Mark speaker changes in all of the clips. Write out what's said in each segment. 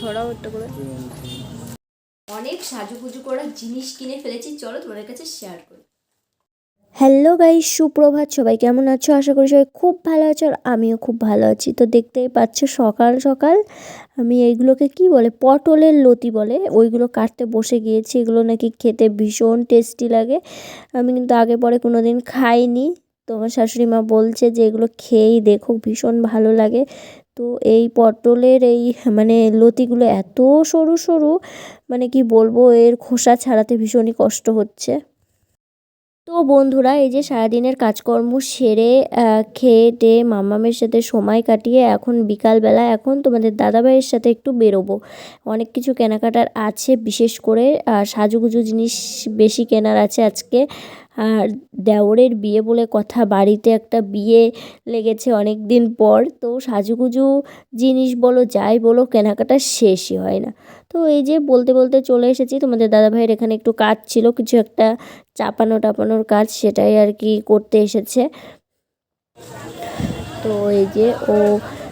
Speaker 1: সরাও একটা করে। অনেক সাজুগুজু করার জিনিস কিনে ফেলেছি চলো তোমাদের কাছে শেয়ার করি।
Speaker 2: হ্যালো গাইস সুপ্রভাত সবাই কেমন আছো? আশা করি সবাই খুব ভালো আছো আর আমিও খুব ভালো আছি। তো দেখতেই পাচ্ছ সকাল সকাল আমি এইগুলোকে কি বলে পটলের লতি বলে ওইগুলো কাটতে বসে গিয়েছি। এগুলো নাকি খেতে ভীষণ টেস্টি লাগে। আমি কিন্তু আগে পরে কোনো দিন খাইনি। তো আমার শাশুড়ি মা বলছে যে এগুলো খেয়েই দেখো ভীষণ ভালো লাগে। তো এই পটলের এই মানে লতিগুলো এত সরু সরু মানে কি বলব, এর খোসা ছাড়াতে ভীষণই কষ্ট হচ্ছে। তো বন্ধুরা, এই যে সারাদিনের কাজকর্ম সেরে খেয়ে টেয়ে মামামের সাথে সময় কাটিয়ে এখন বিকালবেলা এখন তোমাদের দাদাভাইয়ের সাথে একটু বেরোবো। অনেক কিছু কেনাকাটার আছে, বিশেষ করে সাজুগুজু জিনিস বেশি কেনার আছে আজকে। আর দেওরের বিয়ে বলে কথা বাড়িতে একটা বিয়ে লেগেছে অনেক দিন পর। তো সাজুগুজু জিনিস বলো, যাই বলো, কেনাকাটা শেষই হয় না। তো এই যে বলতে বলতে চলে এসেছি, তোমাদের দাদাভাইয়ের এখানে একটু কাজ ছিল, কিছু একটা চাপানো টাপানোর কাজ সেটাই আর কি করতে এসেছে। তো এই যে ও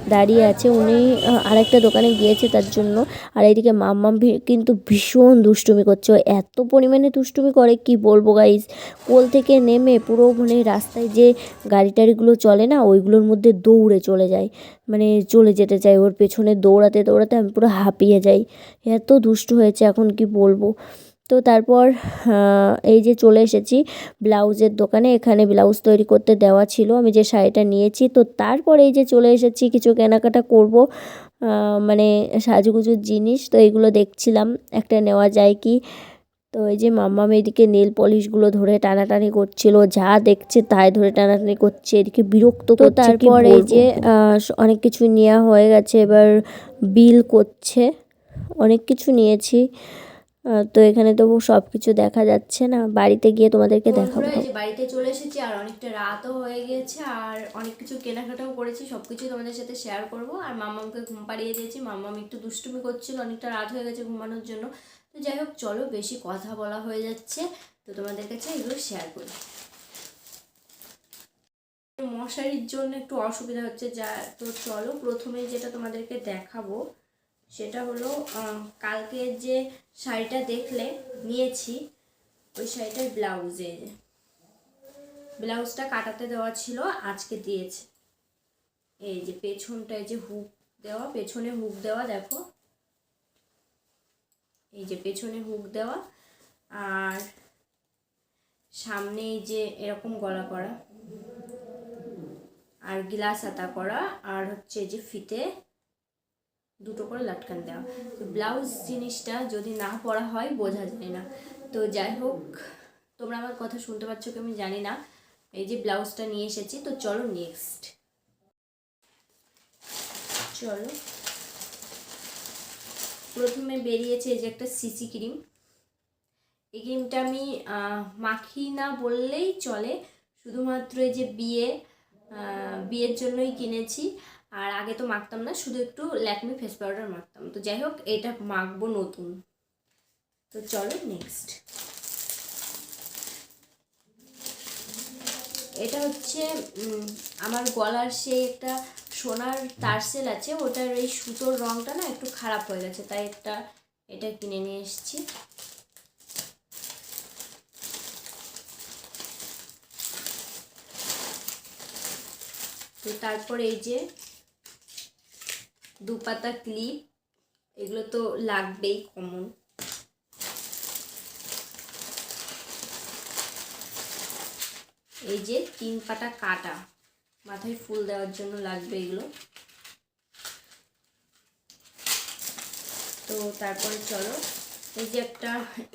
Speaker 2: দাঁড়িয়ে আছে। উনি আরেকটা দোকানে গিয়েছে তার জন্য। আর এইদিকে মাম্মাম ভি- কিন্তু ভীষণ দুষ্টুমি করছে। এত পরিমাণে দুষ্টুমি করে, কি বলব গাইস কোল থেকে নেমে পুরো মানে রাস্তায় যে গাড়ি টাড়িগুলো চলে না, ওইগুলোর মধ্যে দৌড়ে চলে যায়। মানে চলে যেতে চাই ওর পেছনে দৌড়াতে দৌড়াতে আমি পুরো হাঁপিয়ে যাই। এত দুষ্টু হয়েছে, এখন কি বলব? তো তারপর এই যে চলে এসেছি ব্লাউজের দোকানে। এখানে ব্লাউজ তৈরি করতে দেওয়া ছিল। আমি যে শাড়িটা নিয়েছি তো তারপর এই যে চলে এসেছি কিছু কেনাকাটা করব মানে সাজুগুজুর জিনিস তো এগুলো দেখছিলাম। একটা নেওয়া যায় কি? তো এই যে মাম্মাম এদিকে নেল পলিশগুলো ধরে টানাটানি করছিল যা দেখছে তাই ধরে টানাটানি করছে এদিকে বিরক্ত তো তারপর এই যে অনেক কিছু নেওয়া হয়ে গেছে এবার বিল করছে অনেক কিছু নিয়েছি। তো এখানে তো সব কিছু দেখা যাচ্ছে না। বাড়িতে গিয়ে তোমাদেরকে দেখাবো।
Speaker 1: বাড়িতে চলে এসেছি আর অনেকটা রাতও হয়ে গিয়েছে আর অনেক কিছু কেনাকাটাও করেছি সব কিছু তোমাদের সাথে শেয়ার করব। আর মাম্মামকে ঘুম পাড়িয়ে দিয়েছি। মাম্মাম একটু দুষ্টুমি করছিল অনেকটা রাত হয়ে গেছে ঘুমানোর জন্য। তো যাই হোক চলো বেশি কথা বলা হয়ে যাচ্ছে। তো তোমাদের কাছে এগুলো শেয়ার করি। মশারির জন্য একটু অসুবিধা হচ্ছে যা তো চলো প্রথমে যেটা তোমাদেরকে দেখাবো সেটা হলো কালকে যে শাড়িটা দেখলে, নিয়েছি, ওই শাড়িটার ব্লাউজে ব্লাউজটা কাটাতে দেওয়া ছিল, আজকে দিয়েছে। এই যে পেছনটায় যে হুক দেওয়া, পেছনে হুক দেওয়া, দেখো। এই যে পেছনে হুক দেওয়া, আর সামনে এই যে এরকম গলা করা, আর গ্লাস হাতা করা, আর হচ্ছে যে ফিতে দুটো করে লাটকান দেওয়া। তো ব্লাউজ জিনিসটা যদি না পরা হয়, বোঝা যায় না। তো যাই হোক, তোমরা আমার কথা শুনতে পাচ্ছ কি আমি জানি না। এই যে ব্লাউজটা নিয়ে এসেছি, তো চলো নেক্সট চলো। প্রথমে বেরিয়েছে এই যে একটা সিসি ক্রিম এই ক্রিমটা আমি মাখি না বললেই চলে। শুধুমাত্র এই যে বিয়ে বিয়ের জন্যই কিনেছি। আর আগে তো মাখতাম না, শুধু একটু ল্যাকমি ফেস পাউডার মাখতাম। তো যাই হোক, এটা মাখবো নতুন। তো চলো নেক্সট এটা হচ্ছে আমার গলার সেই একটা সোনার তারসেল আছে, ওটার এই সুতোর রঙটা না একটু খারাপ হয়ে গেছে, তাই একটা এটা কিনে নিয়ে এসেছি। তো তারপর এই যে দুপাতা ক্লিপ, এগুলো তো লাগবেই কমন এই যে তিন পাতা কাটা, মাথায় ফুল দেওয়ার জন্য লাগবে এগুলো। তো তারপরে চলো, এই যে একটা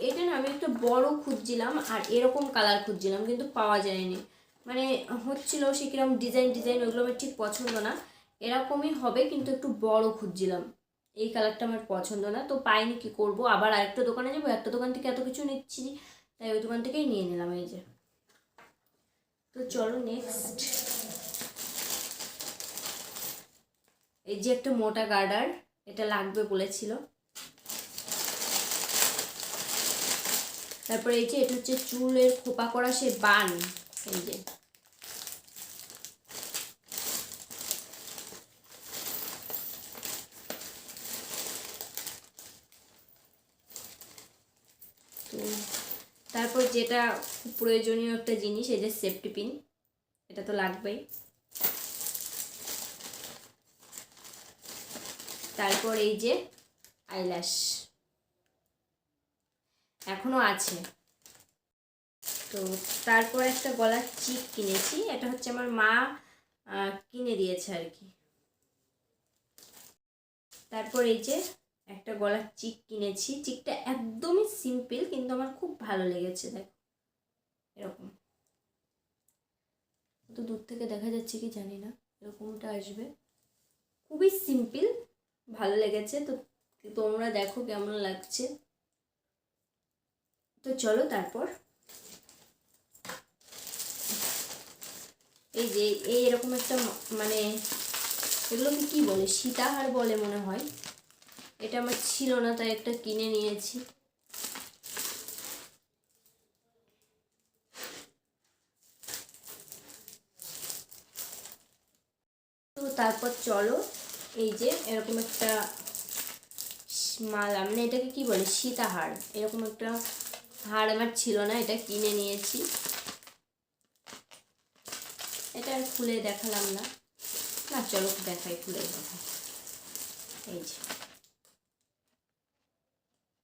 Speaker 1: এটা না, আমি একটা বড় খুঁজছিলাম আর এরকম কালার খুঁজছিলাম, কিন্তু পাওয়া যায়নি। মানে হচ্ছিল সে কীরকম ডিজাইন ডিজাইন ওইগুলো আমার ঠিক পছন্দ না। এরকমই হবে, কিন্তু একটু বড় খুঁজছিলাম। এই কালারটা আমার পছন্দ না, তো পাইনি, কি করব? আবার আরেকটা দোকানে যাব, একটা দোকান থেকে এত কিছু নিচ্ছি, তাই ওই দোকান থেকেই নিয়ে নিলাম এই যে। তো চলো নেক্সট এই যে একটা মোটা গার্ডার, এটা লাগবে বলেছিল। তারপরে এই যে এটা হচ্ছে চুলের খোপা করা সে বান, এই যে। তারপর যেটা প্রয়োজনীয় একটা জিনিস, এই যে সেফটি পিন এটা তো লাগবেই। তারপর এই যে আইল্যাশ এখনও আছে। তো তারপর একটা গলার চিপ কিনেছি, এটা হচ্ছে আমার মা কিনে দিয়েছে আর কি। তারপর এই যে একটা গলার চিক কিনেছি। চিকটা একদমই সিম্পল কিন্তু আমার খুব ভালো লেগেছে, দেখো। এরকম। তো দূর থেকে দেখা যাচ্ছে কি জানি না, এরকমটা আসবে। খুবই সিম্পল ভালো লেগেছে। তো তোমরা দেখো কেমন লাগছে। তো চলো তারপর। এই যে, এই এরকম একটা মানে এগুলোকে কি বলে? সীতাহার বলে মনে হয়। এটা আমার ছিল না, তাই একটা কিনে নিয়েছি। তো তারপর চলো, এই যে এরকম একটা মালা মানে এটাকে কি বলে? সীতাহার। এরকম একটা হার আমার ছিল না, এটা কিনে নিয়েছি। এটা আর খুলে দেখালাম না। না, চলো দেখাই, খুলে দেখাই। এই যে।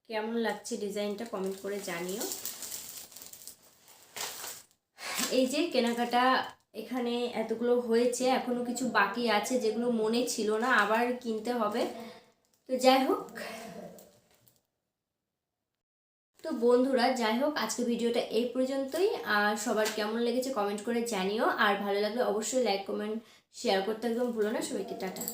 Speaker 1: কেমন লাগছে ডিজাইনটা কমেন্ট করে জানিও। এই যে কেনাকাটা এখানে এতগুলো হয়েছে, এখনও কিছু বাকি আছে যেগুলো মনে ছিল না, আবার কিনতে হবে। তো যাই হোক। তো বন্ধুরা, যাই হোক আজকে ভিডিওটা এই পর্যন্তই। আর সবার কেমন লেগেছে কমেন্ট করে জানিও। আর ভালো লাগলে অবশ্যই লাইক কমেন্ট শেয়ার করতে একদম ভুলো না। সবাইকে টাটা।